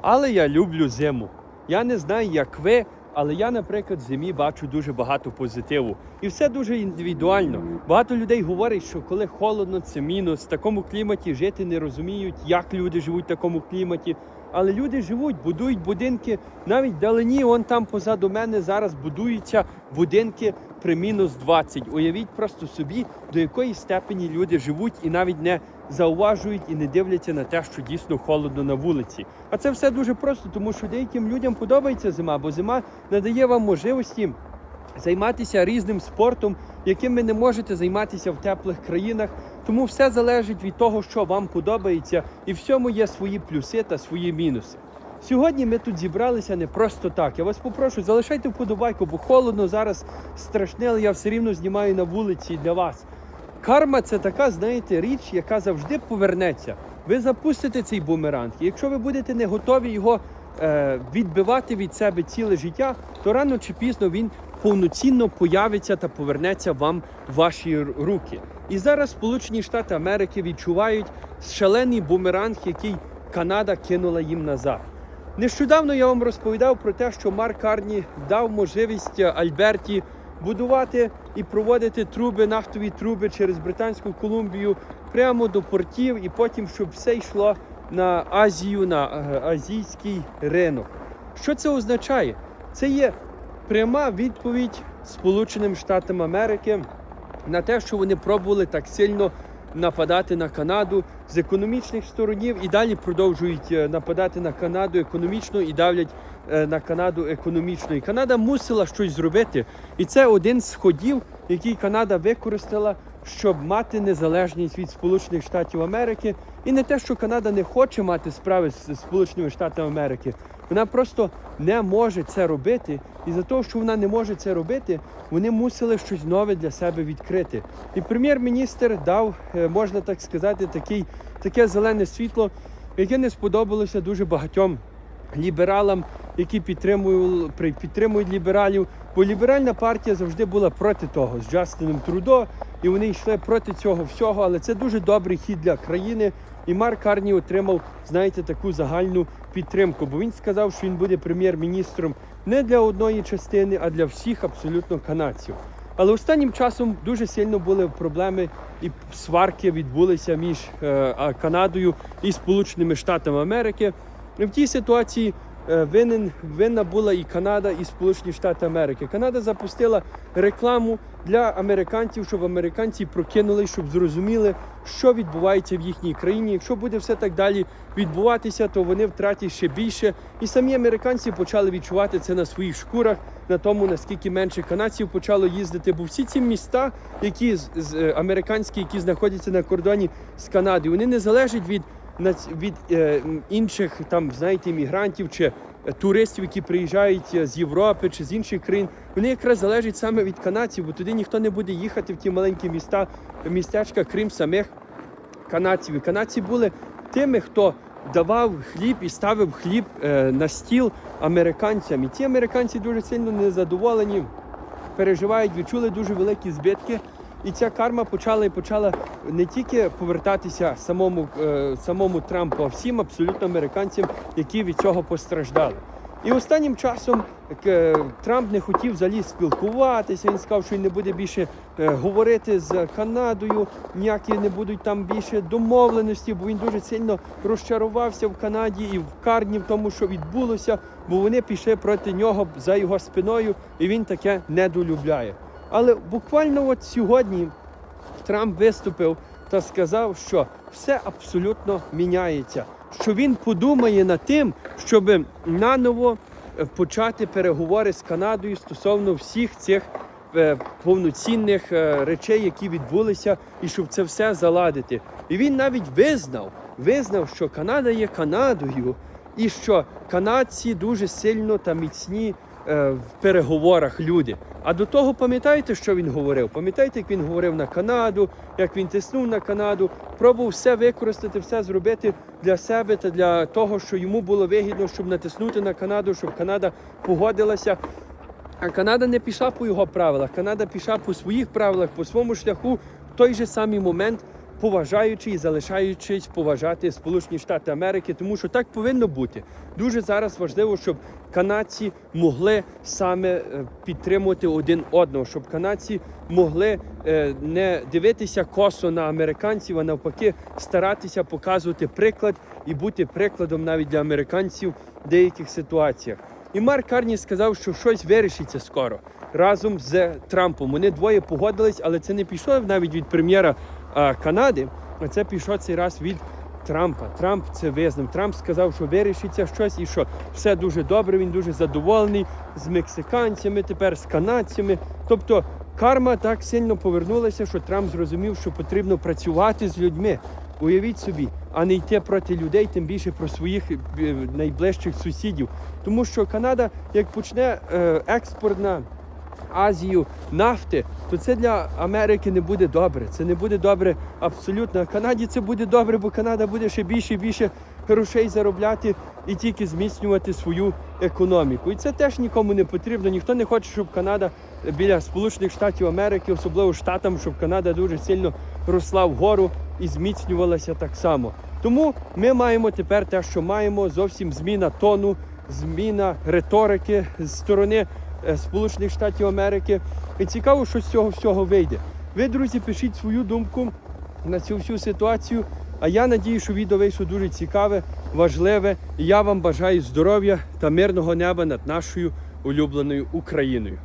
Але я люблю зиму. Я не знаю, як ви, але я, наприклад, в зимі бачу дуже багато позитиву. І все дуже індивідуально. Багато людей говорять, що коли холодно, це мінус. В такому кліматі жити не розуміють, як люди живуть в такому кліматі. Але люди живуть, будують будинки навіть вдалині, он там позаду мене зараз будуються будинки при мінус 20. Уявіть просто собі, до якої степені люди живуть і навіть не зауважують і не дивляться на те, що дійсно холодно на вулиці. А це все дуже просто, тому що деяким людям подобається зима, бо зима надає вам можливості займатися різним спортом, яким ви не можете займатися в теплих країнах. Тому все залежить від того, що вам подобається, і всьому є свої плюси та свої мінуси. Сьогодні ми тут зібралися не просто так. Я вас попрошу, залишайте вподобайку, бо холодно зараз страшне, але я все рівно знімаю на вулиці для вас. Карма це така, знаєте, річ, яка завжди повернеться. Ви запустите цей бумеранг. І якщо ви будете не готові його е, відбивати від себе ціле життя, то рано чи пізно він повноцінно появиться та повернеться вам в ваші руки. І зараз Сполучені Штати Америки відчувають шалений бумеранг, який Канада кинула їм назад. Нещодавно я вам розповідав про те, що Марк Карні дав можливість Альберті будувати і проводити труби, нафтові труби через Британську Колумбію прямо до портів, і потім, щоб все йшло на Азію, на е, азійський ринок. Що це означає? Це є пряма відповідь Сполученим Штатам Америки на те, що вони пробували так сильно нападати на Канаду з економічних сторонів і далі продовжують е, нападати на Канаду економічно і давлять е, на Канаду економічно. І Канада мусила щось зробити. І це один з ходів, який Канада використала, щоб мати незалежність від Сполучених Штатів Америки. І не те, що Канада не хоче мати справи з Сполученими Штатами Америки. Вона просто не може це робити. І за того, що вона не може це робити, вони мусили щось нове для себе відкрити. І прем'єр-міністр дав, е, можна так сказати, такий, таке зелене світло, яке не сподобалося дуже багатьом лібералам, які підтримують, підтримують лібералів. Бо ліберальна партія завжди була проти того з Джастином Трудо, і вони йшли проти цього всього. Але це дуже добрий хід для країни. І Марк Карні отримав, знаєте, таку загальну підтримку. Бо він сказав, що він буде прем'єр-міністром не для одної частини, а для всіх абсолютно канадців. Але останнім часом дуже сильно були проблеми і сварки відбулися між е, Канадою і Сполученими Штатами Америки. В тій ситуації винен, винна була і Канада, і Сполучені Штати Америки. Канада запустила рекламу для американців, щоб американці прокинули, щоб зрозуміли, що відбувається в їхній країні. Якщо буде все так далі відбуватися, то вони втратять ще більше. І самі американці почали відчувати це на своїх шкурах, на тому наскільки менше канадців почало їздити. Бо всі ці міста, які з, е, американські, які знаходяться на кордоні з Канадою, вони не залежать від від е, інших там, знаєте, іммігрантів чи е, туристів, які приїжджають е, з Європи чи з інших країн. Вони якраз залежать саме від канадців, бо туди ніхто не буде їхати в ті маленькі міста, містечка, крім самих канадців. І канадці були тими, хто давав хліб і ставив хліб е, на стіл американцям. І ті американці дуже сильно незадоволені, переживають, відчули дуже великі збитки. І ця карма почала і почала не тільки повертатися самому, е, самому Трампу, а всім абсолютно американцям, які від цього постраждали. І останнім часом е, Трамп не хотів взагалі спілкуватися. Він сказав, що він не буде більше е, говорити з Канадою, ніякі не будуть там більше домовленості, бо він дуже сильно розчарувався в Канаді і в Карні в тому, що відбулося, бо вони пішли проти нього за його спиною, і він таке недолюбляє. Але буквально от сьогодні Трамп виступив та сказав, що все абсолютно міняється. Що він подумає над тим, щоб наново е, почати переговори з Канадою стосовно всіх цих е, повноцінних е, речей, які відбулися, і щоб це все заладити. І він навіть визнав, визнав, що Канада є Канадою, і що канадці дуже сильно та міцні в переговорах люди. А до того пам'ятаєте, що він говорив? Пам'ятаєте, як він говорив на Канаду, як він тиснув на Канаду, пробував все використати, все зробити для себе та для того, що йому було вигідно, щоб натиснути на Канаду, щоб Канада погодилася. А Канада не пішла по його правилах. Канада пішла по своїх правилах, по своєму шляху в той же самий момент, поважаючи і залишаючись поважати Сполучені Штати Америки, тому що так повинно бути. Дуже зараз важливо, щоб канадці могли саме е, підтримувати один одного, щоб канадці могли е, не дивитися косо на американців, а навпаки, старатися показувати приклад і бути прикладом навіть для американців в деяких ситуаціях. І Марк Карні сказав, що щось вирішиться скоро разом з Трампом. Вони двоє погодились, але це не пішло навіть від прем'єра Канади, а це пішло цей раз від Трампа. Трамп це визнав. Трамп сказав, що вирішиться щось і що все дуже добре. Він дуже задоволений з мексиканцями, тепер з канадцями. Тобто карма так сильно повернулася, що Трамп зрозумів, що потрібно працювати з людьми. Уявіть собі, а не йти проти людей, тим більше про своїх е, найближчих сусідів. Тому що Канада, як почне е, експорт на Азію нафти, то це для Америки не буде добре. Це не буде добре абсолютно. А Канаді це буде добре, бо Канада буде ще більше і більше грошей заробляти і тільки зміцнювати свою економіку. І це теж нікому не потрібно. Ніхто не хоче, щоб Канада біля Сполучених Штатів Америки, особливо штатам, щоб Канада дуже сильно росла вгору і зміцнювалася так само. Тому ми маємо тепер те, що маємо, зовсім зміна тону, зміна риторики з сторони Сполучених Штатів Америки. І цікаво, що з цього всього вийде. Ви, друзі, пишіть свою думку на цю всю ситуацію. А я надію, що відео вийшло дуже цікаве, важливе. І я вам бажаю здоров'я та мирного неба над нашою улюбленою Україною.